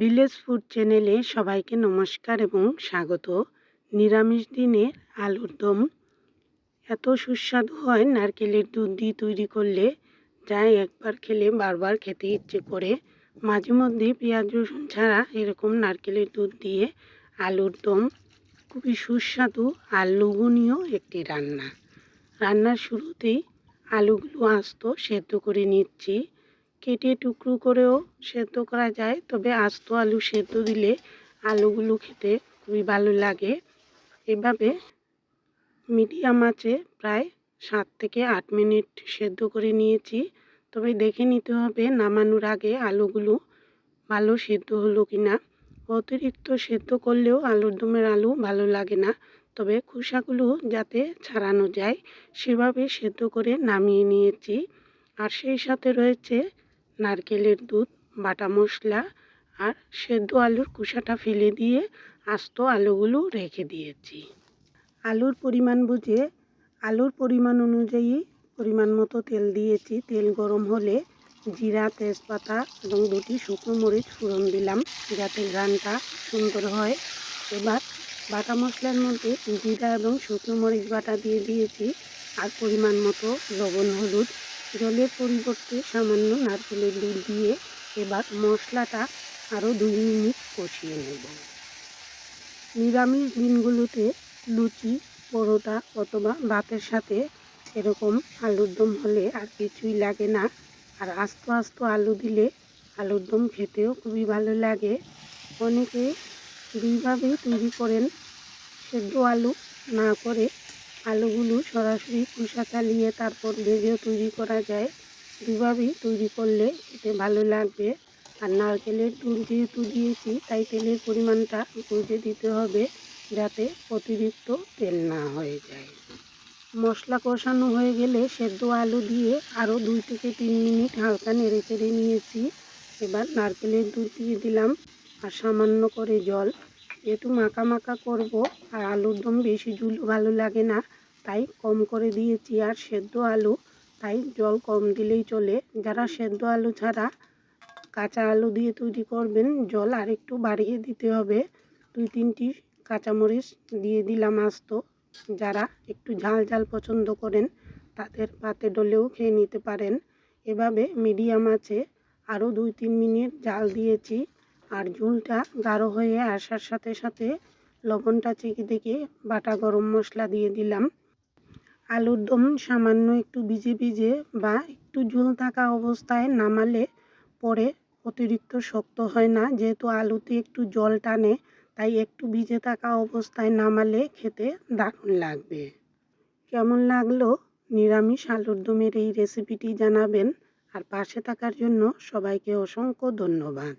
Village food চ্যানেলে সবাইকে নমস্কার এবং স্বাগত। নিরামিষ দিনে আলুর দম। এত সুস্বাদু হয় নারকেলের দুধ দিয়ে তৈরি করলে যা একবার খেলে বারবার খেতে ইচ্ছে করে। মাঝে মধ্যে পেঁয়াজ, রসুন ছাড়া এরকম নারকেলের দুধ দিয়ে আলুর দম। খুবই সুস্বাদু আর লোভনীয় একটি রান্না। রান্নার শুরুতেই আলুগুলো আস্ত সেদ্ধ করে নিচ্ছি। কেটে টুকরো করেও সেদ্ধ করা যায়, তবে আস্ত আলু সেদ্ধ দিলে আলুগুলো খেতে খুবই ভালো লাগে। এভাবে মিডিয়াম আঁচে প্রায় সাত থেকে আট মিনিট সেদ্ধ করে নিয়েছি। তবে দেখে নিতে হবে নামানোর আগে আলুগুলো ভালো সেদ্ধ হলো কি না অতিরিক্ত সেদ্ধ করলেও আলুর দমের আলু ভালো লাগে না, তবে খোসাগুলো যাতে ছাড়ানো যায়, সেভাবে সেদ্ধ করে নামিয়ে নিয়েছি। আর সেই সাথে রয়েছে নারকেলের দুধ, বাটা মশলা আর সেদ্ধ আলুর কুসাটা ফেলে দিয়ে আস্ত আলুগুলো রেখে দিয়েছি। আলুর পরিমাণ বুঝে, আলুর পরিমাণ অনুযায়ী পরিমাণ মতো তেল দিয়েছি। তেল গরম হলে জিরা, তেজপাতা এবং দুটি শুকনো মরিচ ফোড়ন দিলাম যাতে ঘ্রানটা সুন্দর হয়। এবার বাটা মশলার মধ্যে জিরা এবং শুকনো মরিচ বাটা দিয়ে দিয়েছি আর পরিমাণ মতো লবণ, হলুদ জলের পরিবর্তে সামান্য নারকেলের দুধ দিয়ে এবার মশলাটা আরও দুই মিনিট কষিয়ে নেব। নিরামিষ দিনগুলোতে লুচি, পরোটা অথবা ভাতের সাথে এরকম আলুর দম হলে আর কিছুই লাগে না। আর আস্ত আস্ত আলু দিলে আলুর দম খেতেও খুবই ভালো লাগে। অনেকে দুইভাবেই তৈরি করেন, সেদ্ধ আলু না করে আলুগুলো সরাসরি খোসা চালিয়ে তারপর ভেজেও তৈরি করা যায়। দুভাবেই তৈরি করলে খেতে ভালো লাগবে। আর নারকেলের দুধ যেহেতু দিয়েছি, তাই তেলের পরিমাণটা বুঝে দিতে হবে যাতে অতিরিক্ত তেল না হয়ে যায়। মশলা কষানো হয়ে গেলে সেদ্ধ আলু দিয়ে আরও দুই থেকে তিন মিনিট হালকা নেড়ে চেড়ে নিয়েছি। এবার নারকেলের দুধ দিয়ে দিলাম। আর সামান্য করে জল যেহেতু মাখা মাখা করব, আর আলুর দম বেশি ঝুল, ভালো লাগে না, তাই কম করে দিয়েছি। আর সেদ্ধ আলু, তাই জল কম দিলেই চলে। যারা সেদ্ধ আলু ছাড়া কাঁচা আলু দিয়ে তৈরি করবেন, জল আর একটু বাড়িয়ে দিতে হবে। দুই তিনটি কাঁচামরিচ দিয়ে দিলাম আস্ত। যারা একটু ঝাল ঝাল পছন্দ করেন, তাদের পাতে ডলেও খেয়ে নিতে পারেন। এভাবে মিডিয়াম আছে। আরও দুই তিন মিনিট জাল দিয়েছি। আর ঝুলটা গাঢ় হয়ে আসার সাথে সাথে লবণটা চেকে দেখে বাটা গরম মশলা দিয়ে দিলাম। আলুর দম সামান্য একটু ভিজে ভিজে বা একটু ঝোল থাকা অবস্থায় নামালে পরে অতিরিক্ত শক্ত হয় না। যেহেতু আলুতে একটু জল টানে, তাই একটু ভিজে থাকা অবস্থায় নামালে খেতে দারুণ লাগবে। কেমন লাগল? নিরামিষ আলুর দমের এই রেসিপিটি জানাবেন। আর পাশে থাকার জন্য সবাইকে অসংখ্য ধন্যবাদ।